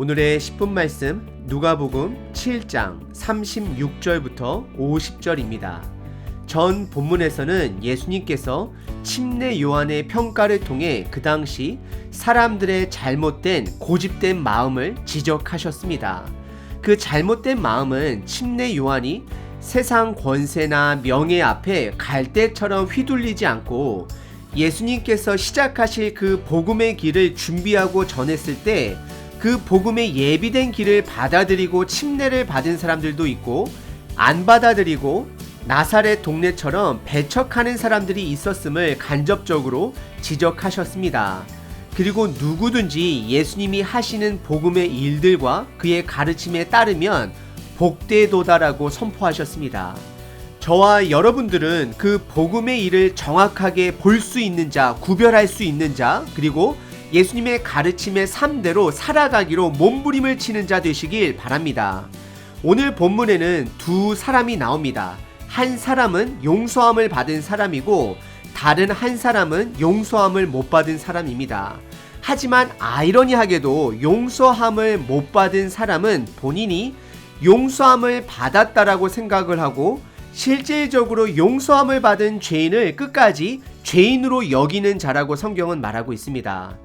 오늘의 10분 말씀 누가복음 7장 36절부터 50절입니다. 전 본문에서는 예수님께서 침례 요한의 평가를 통해 그 당시 사람들의 잘못된 고집된 마음을 지적하셨습니다. 그 잘못된 마음은 침례 요한이 세상 권세나 명예 앞에 갈대처럼 휘둘리지 않고 예수님께서 시작하실 그 복음의 길을 준비하고 전했을 때 그 복음의 예비된 길을 받아들이고 침례를 받은 사람들도 있고 안 받아들이고 나사렛 동네처럼 배척하는 사람들이 있었음을 간접적으로 지적하셨습니다. 그리고 누구든지 예수님이 하시는 복음의 일들과 그의 가르침에 따르면 복되도다라고 선포하셨습니다. 저와 여러분들은 그 복음의 일을 정확하게 볼 수 있는 자, 구별할 수 있는 자, 그리고 예수님의 가르침의 삶대로 살아가기로 몸부림을 치는 자 되시길 바랍니다. 오늘 본문에는 두 사람이 나옵니다. 한 사람은 용서함을 받은 사람이고 다른 한 사람은 용서함을 못 받은 사람입니다. 하지만 아이러니하게도 용서함을 못 받은 사람은 본인이 용서함을 받았다라고 생각을 하고 실질적으로 용서함을 받은 죄인을 끝까지 죄인으로 여기는 자라고 성경은 말하고 있습니다.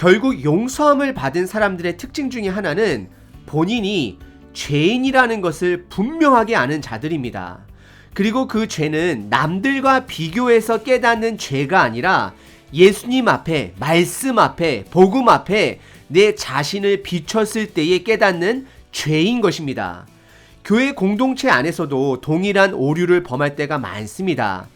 결국 용서함을 받은 사람들의 특징 중에 하나는 본인이 죄인이라는 것을 분명하게 아는 자들입니다. 그리고 그 죄는 남들과 비교해서 깨닫는 죄가 아니라 예수님 앞에, 말씀 앞에, 복음 앞에 내 자신을 비췄을 때에 깨닫는 죄인 것입니다. 교회 공동체 안에서도 동일한 오류를 범할 때가 많습니다.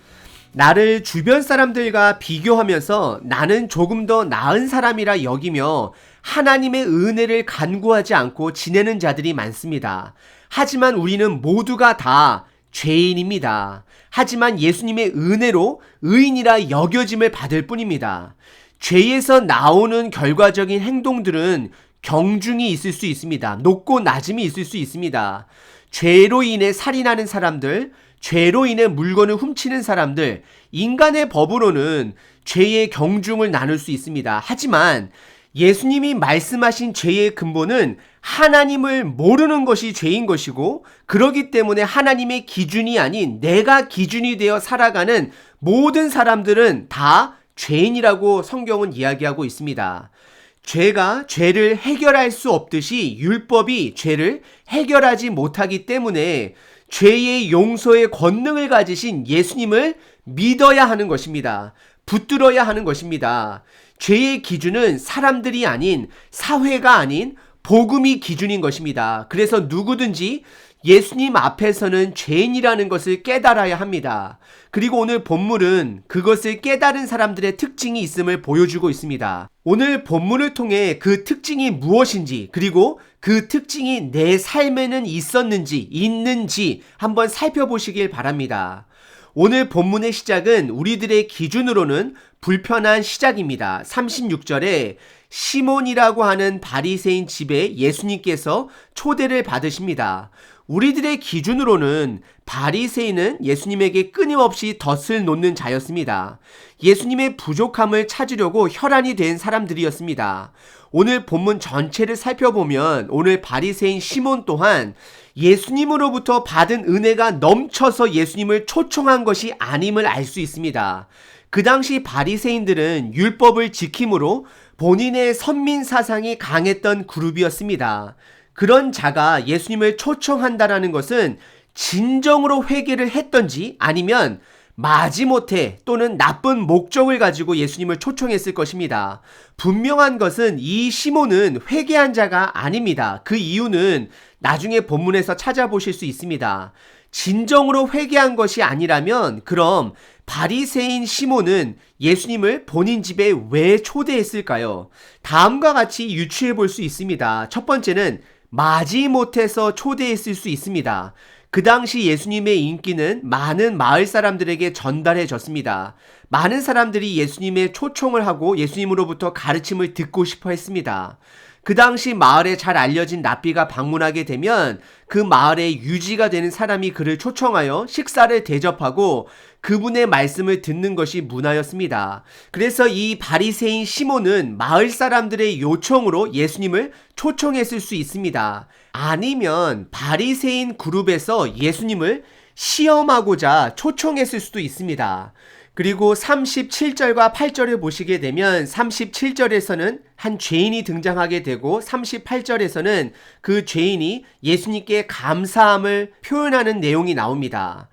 나를 주변 사람들과 비교하면서 나는 조금 더 나은 사람이라 여기며 하나님의 은혜를 간구하지 않고 지내는 자들이 많습니다. 하지만 우리는 모두가 다 죄인입니다. 하지만 예수님의 은혜로 의인이라 여겨짐을 받을 뿐입니다. 죄에서 나오는 결과적인 행동들은 경중이 있을 수 있습니다. 높고 낮음이 있을 수 있습니다. 죄로 인해 살인하는 사람들, 죄로 인해 물건을 훔치는 사람들, 인간의 법으로는 죄의 경중을 나눌 수 있습니다. 하지만 예수님이 말씀하신 죄의 근본은 하나님을 모르는 것이 죄인 것이고, 그러기 때문에 하나님의 기준이 아닌 내가 기준이 되어 살아가는 모든 사람들은 다 죄인이라고 성경은 이야기하고 있습니다. 죄가 죄를 해결할 수 없듯이 율법이 죄를 해결하지 못하기 때문에 죄의 용서의 권능을 가지신 예수님을 믿어야 하는 것입니다. 붙들어야 하는 것입니다. 죄의 기준은 사람들이 아닌 사회가 아닌 복음이 기준인 것입니다. 그래서 누구든지 예수님 앞에서는 죄인이라는 것을 깨달아야 합니다. 그리고 오늘 본문은 그것을 깨달은 사람들의 특징이 있음을 보여주고 있습니다. 오늘 본문을 통해 그 특징이 무엇인지, 그리고 그 특징이 내 삶에는 있었는지, 있는지 한번 살펴보시길 바랍니다. 오늘 본문의 시작은 우리들의 기준으로는 불편한 시작입니다. 36절에 시몬이라고 하는 바리새인 집에 예수님께서 초대를 받으십니다. 우리들의 기준으로는 바리새인은 예수님에게 끊임없이 덫을 놓는 자였습니다. 예수님의 부족함을 찾으려고 혈안이 된 사람들이었습니다. 오늘 본문 전체를 살펴보면 오늘 바리새인 시몬 또한 예수님으로부터 받은 은혜가 넘쳐서 예수님을 초청한 것이 아님을 알 수 있습니다. 그 당시 바리새인들은 율법을 지킴으로 본인의 선민 사상이 강했던 그룹이었습니다. 그런 자가 예수님을 초청한다라는 것은 진정으로 회개를 했던지 아니면 마지못해 또는 나쁜 목적을 가지고 예수님을 초청했을 것입니다. 분명한 것은 이 시몬은 회개한 자가 아닙니다. 그 이유는 나중에 본문에서 찾아보실 수 있습니다. 진정으로 회개한 것이 아니라면 그럼 바리새인 시몬은 예수님을 본인 집에 왜 초대했을까요? 다음과 같이 유추해 볼 수 있습니다. 첫 번째는 마지못해서 초대했을 수 있습니다. 그 당시 예수님의 인기는 많은 마을 사람들에게 전달해졌습니다. 많은 사람들이 예수님의 초청을 하고 예수님으로부터 가르침을 듣고 싶어 했습니다. 그 당시 마을에 잘 알려진 랍비가 방문하게 되면 그 마을의 유지가 되는 사람이 그를 초청하여 식사를 대접하고 그분의 말씀을 듣는 것이 문화였습니다. 그래서 이 바리새인 시몬은 마을 사람들의 요청으로 예수님을 초청했을 수 있습니다. 아니면 바리새인 그룹에서 예수님을 시험하고자 초청했을 수도 있습니다. 그리고 37절과 8절을 보시게 되면 37절에서는 한 죄인이 등장하게 되고 38절에서는 그 죄인이 예수님께 감사함을 표현하는 내용이 나옵니다.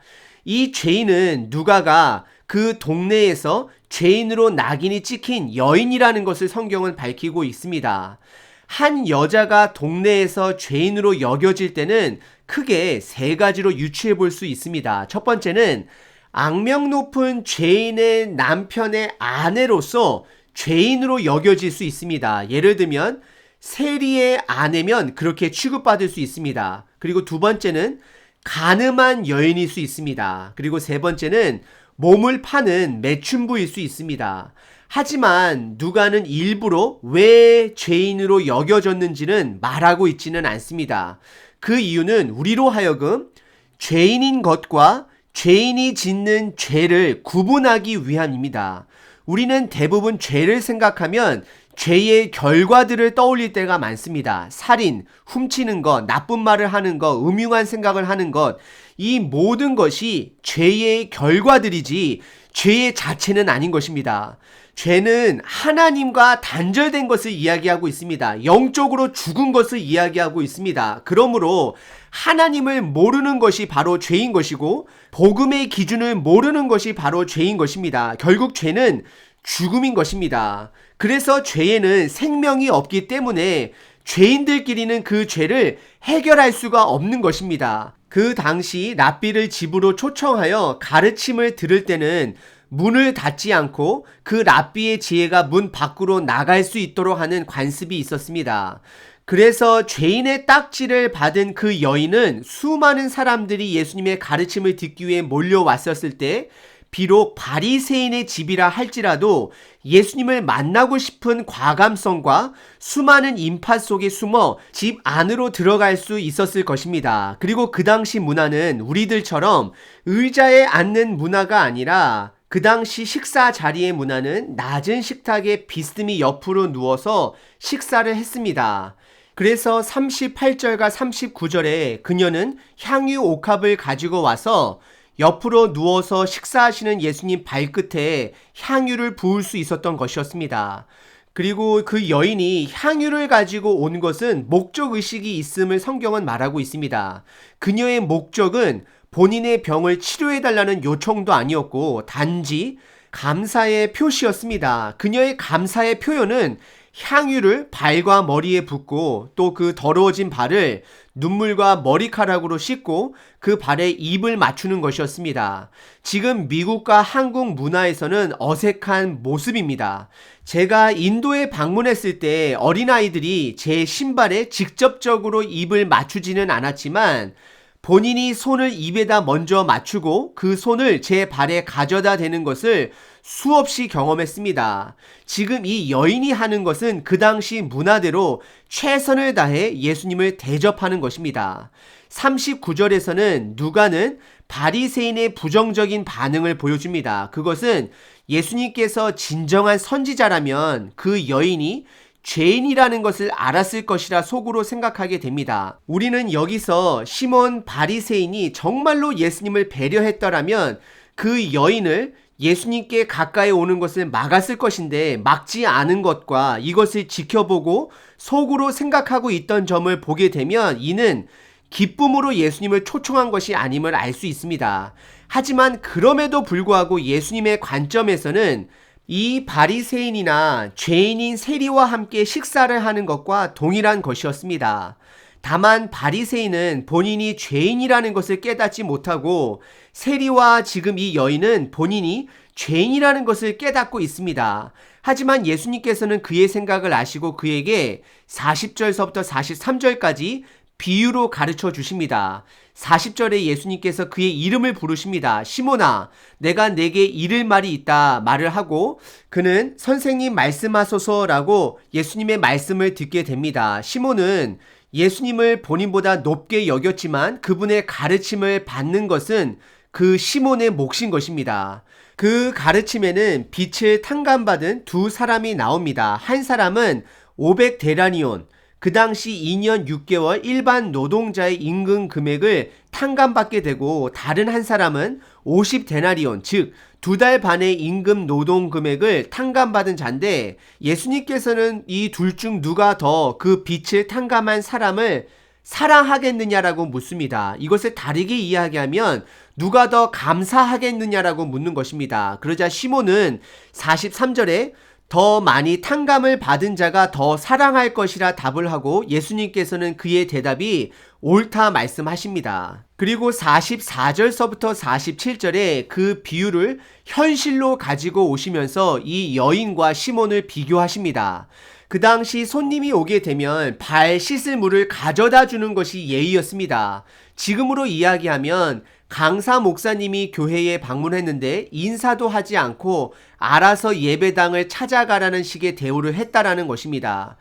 이 죄인은 누가가 그 동네에서 죄인으로 낙인이 찍힌 여인이라는 것을 성경은 밝히고 있습니다. 한 여자가 동네에서 죄인으로 여겨질 때는 크게 세 가지로 유추해 볼 수 있습니다. 첫 번째는 악명 높은 죄인의 남편의 아내로서 죄인으로 여겨질 수 있습니다. 예를 들면 세리의 아내면 그렇게 취급받을 수 있습니다. 그리고 두 번째는 가늠한 여인일 수 있습니다. 그리고 세 번째는 몸을 파는 매춘부일 수 있습니다. 하지만 누가는 일부러 왜 죄인으로 여겨졌는지는 말하고 있지는 않습니다. 그 이유는 우리로 하여금 죄인인 것과 죄인이 짓는 죄를 구분하기 위함입니다. 우리는 대부분 죄를 생각하면 죄의 결과들을 떠올릴 때가 많습니다. 살인, 훔치는 것, 나쁜 말을 하는 것, 음흉한 생각을 하는 것, 이 모든 것이 죄의 결과들이지 죄의 자체는 아닌 것입니다. 죄는 하나님과 단절된 것을 이야기하고 있습니다. 영적으로 죽은 것을 이야기하고 있습니다. 그러므로 하나님을 모르는 것이 바로 죄인 것이고 복음의 기준을 모르는 것이 바로 죄인 것입니다. 결국 죄는 죽음인 것입니다. 그래서 죄에는 생명이 없기 때문에 죄인들끼리는 그 죄를 해결할 수가 없는 것입니다. 그 당시 랍비를 집으로 초청하여 가르침을 들을 때는 문을 닫지 않고 그 랍비의 지혜가 문 밖으로 나갈 수 있도록 하는 관습이 있었습니다. 그래서 죄인의 딱지를 받은 그 여인은 수많은 사람들이 예수님의 가르침을 듣기 위해 몰려왔었을 때 비록 바리새인의 집이라 할지라도 예수님을 만나고 싶은 과감성과 수많은 인파 속에 숨어 집 안으로 들어갈 수 있었을 것입니다. 그리고 그 당시 문화는 우리들처럼 의자에 앉는 문화가 아니라 그 당시 식사 자리의 문화는 낮은 식탁에 비스듬히 옆으로 누워서 식사를 했습니다. 그래서 38절과 39절에 그녀는 향유 옥합을 가지고 와서 옆으로 누워서 식사하시는 예수님 발끝에 향유를 부을 수 있었던 것이었습니다. 그리고 그 여인이 향유를 가지고 온 것은 목적 의식이 있음을 성경은 말하고 있습니다. 그녀의 목적은 본인의 병을 치료해달라는 요청도 아니었고, 단지 감사의 표시였습니다. 그녀의 감사의 표현은 향유를 발과 머리에 붓고 또 그 더러워진 발을 눈물과 머리카락으로 씻고 그 발에 입을 맞추는 것이었습니다. 지금 미국과 한국 문화에서는 어색한 모습입니다. 제가 인도에 방문했을 때 어린아이들이 제 신발에 직접적으로 입을 맞추지는 않았지만 본인이 손을 입에다 먼저 맞추고 그 손을 제 발에 가져다 대는 것을 수없이 경험했습니다. 지금 이 여인이 하는 것은 그 당시 문화대로 최선을 다해 예수님을 대접하는 것입니다. 39절에서는 누가는 바리새인의 부정적인 반응을 보여줍니다. 그것은 예수님께서 진정한 선지자라면 그 여인이 죄인이라는 것을 알았을 것이라 속으로 생각하게 됩니다. 우리는 여기서 시몬 바리새인이 정말로 예수님을 배려했더라면 그 여인을 예수님께 가까이 오는 것을 막았을 것인데 막지 않은 것과 이것을 지켜보고 속으로 생각하고 있던 점을 보게 되면 이는 기쁨으로 예수님을 초청한 것이 아님을 알 수 있습니다. 하지만 그럼에도 불구하고 예수님의 관점에서는 이 바리새인이나 죄인인 세리와 함께 식사를 하는 것과 동일한 것이었습니다. 다만 바리새인은 본인이 죄인이라는 것을 깨닫지 못하고 세리와 지금 이 여인은 본인이 죄인이라는 것을 깨닫고 있습니다. 하지만 예수님께서는 그의 생각을 아시고 그에게 40절서부터 43절까지 비유로 가르쳐 주십니다. 40절에 예수님께서 그의 이름을 부르십니다. 시모나, 내가 내게 이를 말이 있다 말을 하고 그는 선생님 말씀하소서라고 예수님의 말씀을 듣게 됩니다. 시몬은 예수님을 본인보다 높게 여겼지만 그분의 가르침을 받는 것은 그 시몬의 몫인 것입니다. 그 가르침에는 빛을 탕감받은 두 사람이 나옵니다. 한 사람은 500 데라니온, 그 당시 2년 6개월 일반 노동자의 임금 금액을 탕감받게 되고 다른 한 사람은 50데나리온, 즉 두 달 반의 임금 노동 금액을 탕감받은 자인데 예수님께서는 이 둘 중 누가 더 그 빛을 탕감한 사람을 사랑하겠느냐라고 묻습니다. 이것을 다르게 이야기하면 누가 더 감사하겠느냐라고 묻는 것입니다. 그러자 시몬은 43절에 더 많이 탕감을 받은 자가 더 사랑할 것이라 답을 하고 예수님께서는 그의 대답이 옳다 말씀하십니다. 그리고 44절서부터 47절에 그 비유를 현실로 가지고 오시면서 이 여인과 시몬을 비교하십니다. 그 당시 손님이 오게 되면 발 씻을 물을 가져다 주는 것이 예의였습니다. 지금으로 이야기하면 강사 목사님이 교회에 방문했는데 인사도 하지 않고 알아서 예배당을 찾아가라는 식의 대우를 했다라는 것입니다.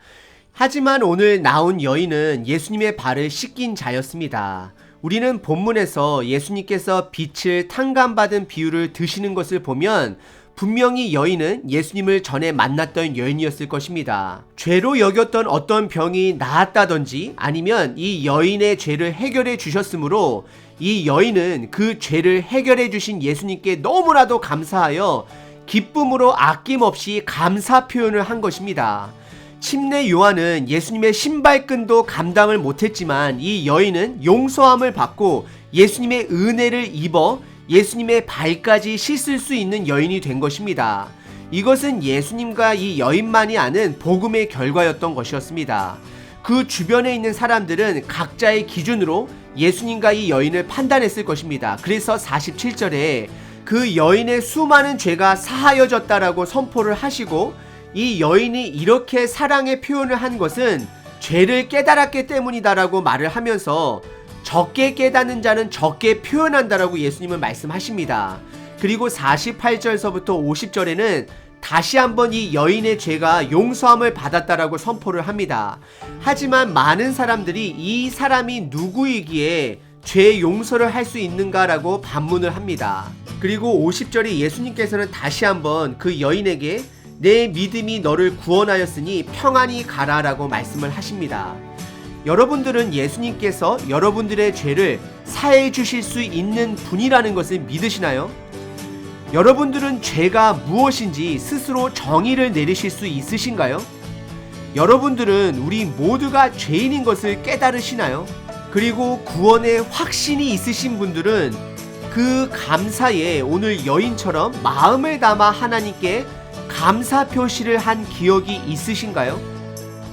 하지만 오늘 나온 여인은 예수님의 발을 씻긴 자였습니다. 우리는 본문에서 예수님께서 빛을 탕감받은 비유를 드시는 것을 보면 분명히 여인은 예수님을 전에 만났던 여인이었을 것입니다. 죄로 여겼던 어떤 병이 나았다든지 아니면 이 여인의 죄를 해결해 주셨으므로 이 여인은 그 죄를 해결해 주신 예수님께 너무나도 감사하여 기쁨으로 아낌없이 감사 표현을 한 것입니다. 침례 요한은 예수님의 신발끈도 감당을 못했지만 이 여인은 용서함을 받고 예수님의 은혜를 입어 예수님의 발까지 씻을 수 있는 여인이 된 것입니다. 이것은 예수님과 이 여인만이 아는 복음의 결과였던 것이었습니다. 그 주변에 있는 사람들은 각자의 기준으로 예수님과 이 여인을 판단했을 것입니다. 그래서 47절에 그 여인의 수많은 죄가 사하여졌다라고 선포를 하시고 이 여인이 이렇게 사랑의 표현을 한 것은 죄를 깨달았기 때문이다라고 말을 하면서 적게 깨닫는 자는 적게 표현한다라고 예수님은 말씀하십니다. 그리고 48절서부터 50절에는 다시 한번 이 여인의 죄가 용서함을 받았다라고 선포를 합니다. 하지만 많은 사람들이 이 사람이 누구이기에 죄 용서를 할 수 있는가라고 반문을 합니다. 그리고 50절에 예수님께서는 다시 한번 그 여인에게 내 믿음이 너를 구원하였으니 평안히 가라라고 말씀을 하십니다. 여러분들은 예수님께서 여러분들의 죄를 사해 주실 수 있는 분이라는 것을 믿으시나요? 여러분들은 죄가 무엇인지 스스로 정의를 내리실 수 있으신가요? 여러분들은 우리 모두가 죄인인 것을 깨달으시나요? 그리고 구원의 확신이 있으신 분들은 그 감사에 오늘 여인처럼 마음을 담아 하나님께 감사 표시를 한 기억이 있으신가요?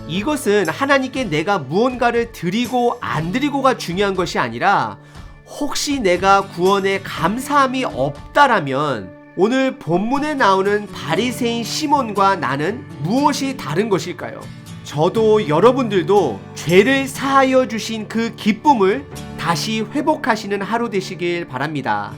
이것은 하나님께 내가 무언가를 드리고 안 드리고가 중요한 것이 아니라 혹시 내가 구원에 감사함이 없다라면 오늘 본문에 나오는 바리새인 시몬과 나는 무엇이 다른 것일까요? 저도 여러분들도 죄를 사하여 주신 그 기쁨을 다시 회복하시는 하루 되시길 바랍니다.